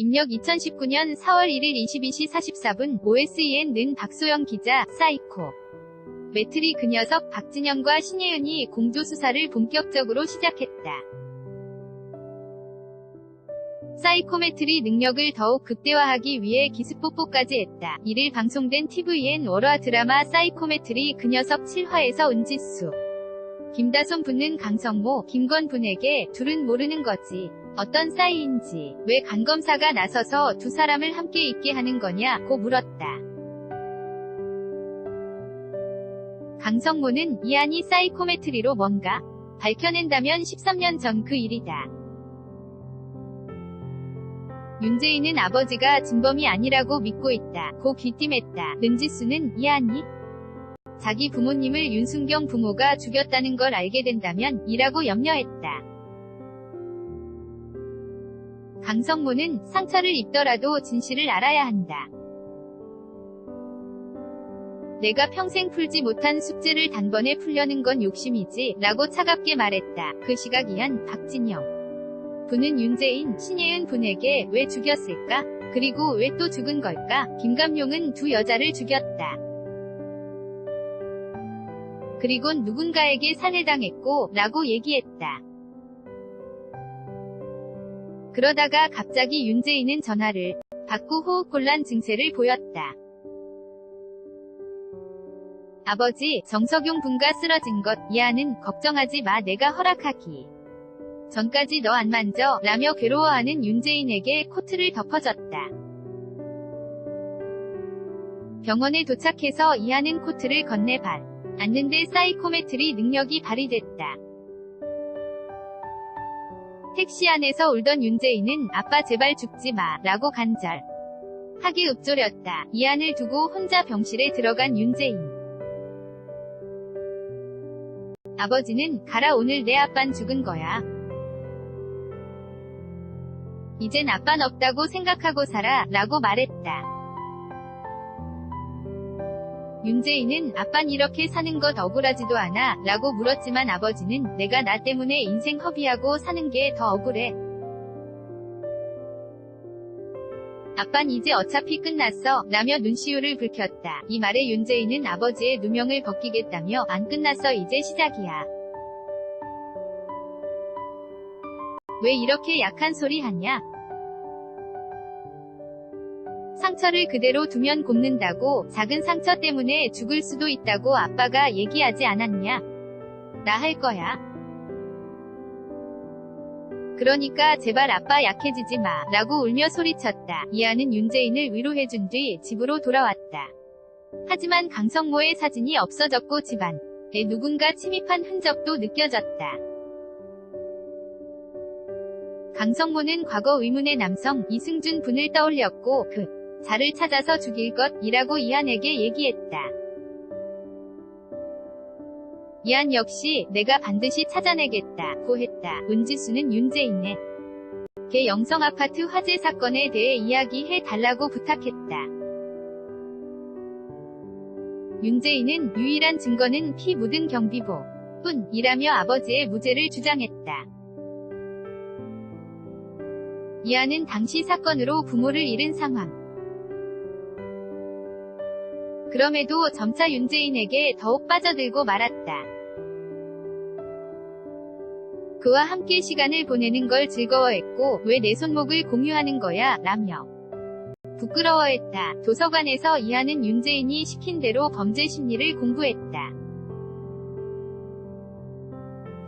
입력 2019년 4월 1일 22시 44분 OSEN 는 박소영 기자, 사이코. 매트리 그 녀석 박진영과 신예은이 공조 수사를 본격적으로 시작했다. 사이코메트리 능력을 더욱 극대화하기 위해 기습뽀뽀까지 했다. 이를 방송된 TVN 월화 드라마 사이코메트리 그 녀석 7화에서 은지수. 김다솜 붙는 강성모, 김건 분에게 둘은 모르는 거지. 어떤 사이인지, 왜 간검사가 나서서 두 사람을 함께 있게 하는 거냐고 물었다. 강성모는 이안이 사이코메트리로 뭔가 밝혀낸다면 13년 전 그 일이다. 윤재인은 아버지가 진범이 아니라고 믿고 있다. 고 귀띔했다. 은지수는 이안이 자기 부모님을 윤순경 부모가 죽였다는 걸 알게 된다면 이라고 염려했다. 강성모는 상처를 입더라도 진실을 알아야 한다. 내가 평생 풀지 못한 숙제를 단번에 풀려는 건 욕심이지 라고 차갑게 말했다. 그 시각 이한 박진영. 분은 윤재인, 신예은 분에게 왜 죽였을까? 그리고 왜 또 죽은 걸까? 김감용은 두 여자를 죽였다. 그리곤 누군가에게 살해당했고 라고 얘기했다. 그러다가 갑자기 윤재인은 전화를 받고 호흡곤란 증세를 보였다. 아버지, 정석용 분가 쓰러진 것, 이하는 걱정하지 마 내가 허락하기. 전까지 너 안 만져, 라며 괴로워하는 윤재인에게 코트를 덮어줬다. 병원에 도착해서 이하는 코트를 건네발. 앉는데 사이코메트리 능력이 발휘됐다. 택시 안에서 울던 윤재인은 아빠 제발 죽지 마, 라고 간절. 하게 읊조렸다. 이안을 두고 혼자 병실에 들어간 윤재인. 아버지는 가라 오늘 내 아빤 죽은 거야. 이젠 아빤 없다고 생각하고 살아 라고 말했다. 윤재인은 아빤 이렇게 사는 것 억울하지도 않아 라고 물었지만 아버지는 내가 나 때문에 인생 허비하고 사는 게 더 억울해. 아빤 이제 어차피 끝났어 라며 눈시울을 붉혔다. 이 말에 윤재인은 아버지의 누명을 벗기겠다며 안 끝났어 이제 시작이야. 왜 이렇게 약한 소리 하냐? 상처를 그대로 두면 곱는다고 작은 상처 때문에 죽을 수도 있다고 아빠가 얘기하지 않았냐? 나 할 거야. 그러니까 제발 아빠 약해지지 마. 라고 울며 소리쳤다. 이하는 윤재인을 위로해준 뒤 집으로 돌아왔다. 하지만 강성모의 사진이 없어졌고 집안에 누군가 침입한 흔적도 느껴졌다. 강성모는 과거 의문의 남성 이승준 분을 떠올렸고 그 자를 찾아서 죽일 것이라고 이한에게 얘기했다. 이한 역시 내가 반드시 찾아내겠다고 했다. 은지수는 윤재인의 개 영성 아파트 화재 사건에 대해 이야기해 달라고 부탁했다. 윤재인은 유일한 증거는 피 묻은 경비보 뿐이라며 아버지의 무죄를 주장했다. 이하는 당시 사건으로 부모를 잃은 상황. 그럼에도 점차 윤재인에게 더욱 빠져들고 말았다. 그와 함께 시간을 보내는 걸 즐거워했고 왜 내 손목을 공유하는 거야 라며 부끄러워했다. 도서관에서 이하는 윤재인이 시킨 대로 범죄 심리를 공부했다.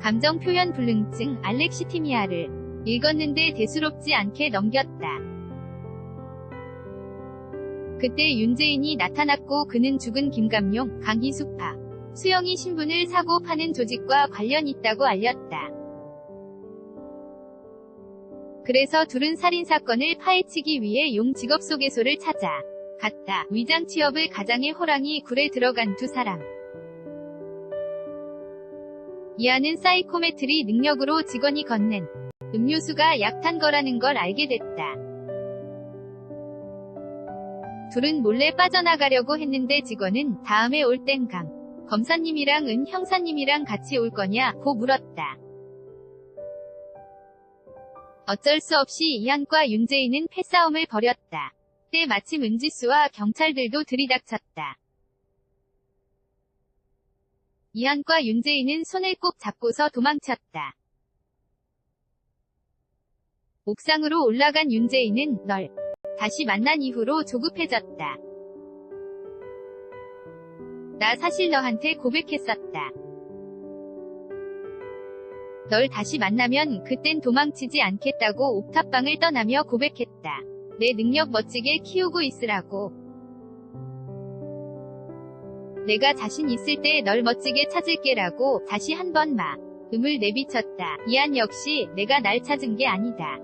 감정 표현 불능증 알렉시티미아를 읽었는데 대수롭지 않게 넘겼다. 그때 윤재인이 나타났고 그는 죽은 김감용, 강희숙파, 수영이 신분을 사고 파는 조직과 관련 있다고 알렸다. 그래서 둘은 살인사건을 파헤치기 위해 용 직업소개소를 찾아 갔다. 위장 취업을 가장의 호랑이 굴에 들어간 두 사람. 이하는 사이코메트리 능력으로 직원이 건넨 음료수가 약탄 거라는 걸 알게 됐다. 둘은 몰래 빠져나가려고 했는데 직원은 다음에 올 땐 강 검사님이랑 은 형사님이랑 같이 올 거냐 고 물었다. 어쩔 수 없이 이한과 윤재인은 패싸움을 벌였다. 때 마침 은지수와 경찰들도 들이닥쳤다. 이한과 윤재인은 손을 꼭 잡고서 도망쳤다. 옥상으로 올라간 윤재인은 널 다시 만난 이후로 조급해졌다. 나 사실 너한테 고백했었다. 널 다시 만나면 그땐 도망치지 않겠다고 옥탑방을 떠나며 고백했다. 내 능력 멋지게 키우고 있으라고. 내가 자신 있을 때 널 멋지게 찾을게라고 다시 한 번 마. 음을 내비쳤다. 이안 역시 내가 날 찾은 게 아니다.